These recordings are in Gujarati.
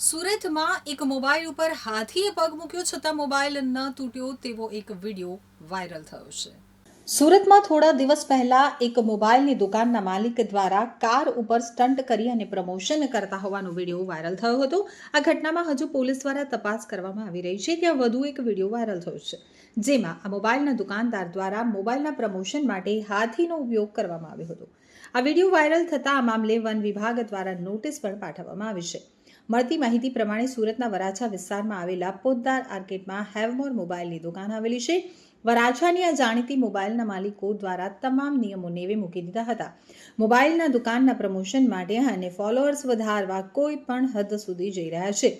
સુરતમાં એક મોબાઈલ ઉપર હાથીએ પગ મૂક્યો છતાં મોબાઈલ ન તૂટ્યો તેવો એક વીડિયો વાયરલ થયો છે. સુરતમાં થોડા દિવસ પહેલા એક મોબાઈલની દુકાનના માલિક દ્વારા કાર ઉપર સ્ટન્ટ કરી અને પ્રમોશન કરતા હોવાનો વીડિયો વાયરલ થયો હતો. આ ઘટનામાં હજુ પોલીસ દ્વારા તપાસ કરવામાં આવી રહી છે ત્યાં વધુ એક વીડિયો વાયરલ થયો છે. જેમાં આ મોબાઈલના દુકાનદાર દ્વારા મોબાઈલના પ્રમોશન માટે હાથીનો ઉપયોગ કરવામાં આવ્યો હતો. આ વીડિયો વાયરલ થતાં આ મામલે વન વિભાગ દ્વારા નોટિસ પણ પાઠવવામાં આવી છે. મળતી માહિતી પ્રમાણે સુરતના વરાછા વિસ્તારમાં આવેલા પોદ્દાર આર્કેટમાં હેવમોર મોબાઈલની દુકાન આવેલી છે. વરાછાની આ જાણીતી મોબાઈલના માલિકો દ્વારા તમામ નિયમો નેવે મૂકી દીધા હતા. મોબાઈલના દુકાનના પ્રમોશન માટે અને ફોલોઅર્સ વધારવા કોઈ પણ હદ સુધી જઈ રહ્યા છે.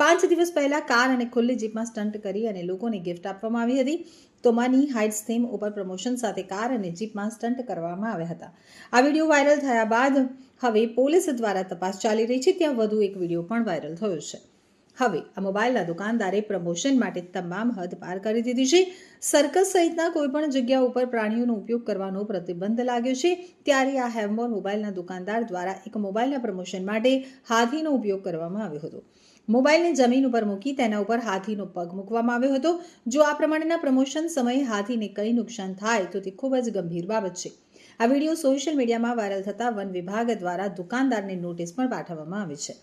પાંચ દિવસ પહેલા કાર અને ખુલ્લી જીપમાં સ્ટન્ટ કરી અને લોકોને ગિફ્ટ આપવામાં આવી હતી. તો મની હાઇટ્સ થીમ ઉપર પ્રમોશન સાથે કાર અને જીપમાં સ્ટન્ટ કરવામાં આવ્યા હતા. આ વીડિયો વાયરલ થયા બાદ હવે પોલીસ દ્વારા તપાસ ચાલી રહી છે, ત્યાં વધુ એક વીડિયો પણ વાયરલ થયો છે. હવે આ મોબાઈલના દુકાનદારે પ્રમોશન માટે તમામ હદ પાર કરી દીધી છે. સર્કસ સહિતના કોઈપણ જગ્યા ઉપર પ્રાણીઓનો ઉપયોગ કરવાનો પ્રતિબંધ લાગ્યો છે. ત્યારે આ હેવમોર મોબાઈલના દુકાનદાર દ્વારા એક મોબાઈલના પ્રમોશન માટે હાથીનો ઉપયોગ કરવામાં આવ્યો હતો. મોબાઈલને જમીન ઉપર મૂકી તેના ઉપર હાથીનો પગ મૂકવામાં આવ્યો હતો. જો આ પ્રમાણેના પ્રમોશન સમયે હાથીને કંઈ નુકસાન થાય તો તે ખૂબ જ ગંભીર બાબત છે. આ વીડિયો સોશિયલ મીડિયામાં વાયરલ થતાં વન વિભાગ દ્વારા દુકાનદારને નોટિસ પણ પાઠવવામાં આવી છે.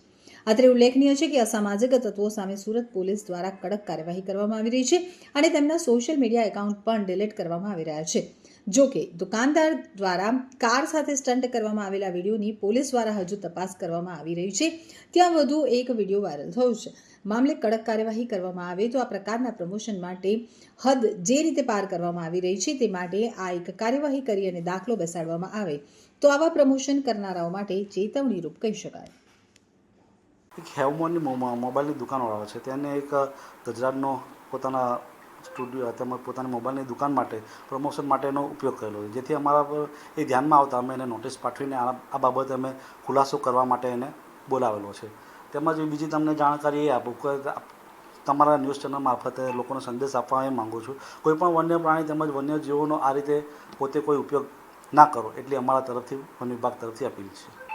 અત્રે ઉલ્લેખનીય છે કે અસામાજિક તત્વો સામે સુરત પોલીસ દ્વારા કડક કાર્યવાહી કરવામાં આવી રહી છે અને તેમના સોશિયલ મીડિયા એકાઉન્ટ પણ ડિલીટ કરવામાં આવી રહ્યા છે. જો કે દુકાનદાર દ્વારા કાર સાથે સ્ટન્ટ કરવામાં આવેલા વિડીયોની પોલીસ દ્વારા હજુ તપાસ કરવામાં આવી રહી છે. ત્યાં વધુ એક વીડિયો વાયરલ થયો છે. મામલે કડક કાર્યવાહી કરવામાં આવે તો આ પ્રકારના પ્રમોશન માટે હદ જે રીતે પાર કરવામાં આવી રહી છે તે માટે આ એક કાર્યવાહી કરી અને દાખલો બેસાડવામાં આવે તો આવા પ્રમોશન કરનારાઓ માટે ચેતવણીરૂપ કહી શકાય. એક હેવમોનની મોબાઈલની દુકાનવાળો છે. તેને એક ગુજરાતનો પોતાના સ્ટુડિયો તેમજ પોતાની મોબાઈલની દુકાન માટે પ્રમોશન માટેનો ઉપયોગ કરેલો છે. જેથી અમારા પર એ ધ્યાનમાં આવતા અમે એને નોટિસ પાઠવીને આ બાબતે અમે ખુલાસો કરવા માટે એને બોલાવેલો છે. તેમજ બીજી તમને જાણકારી એ આપું કે તમારા ન્યૂઝ ચેનલ મારફતે લોકોને સંદેશ આપવા એ માગું છું. કોઈપણ વન્ય પ્રાણી તેમજ વન્ય જીવોનો આ રીતે પોતે કોઈ ઉપયોગ ના કરો, એટલી અમારા તરફથી વન વિભાગ તરફથી અપીલ છે.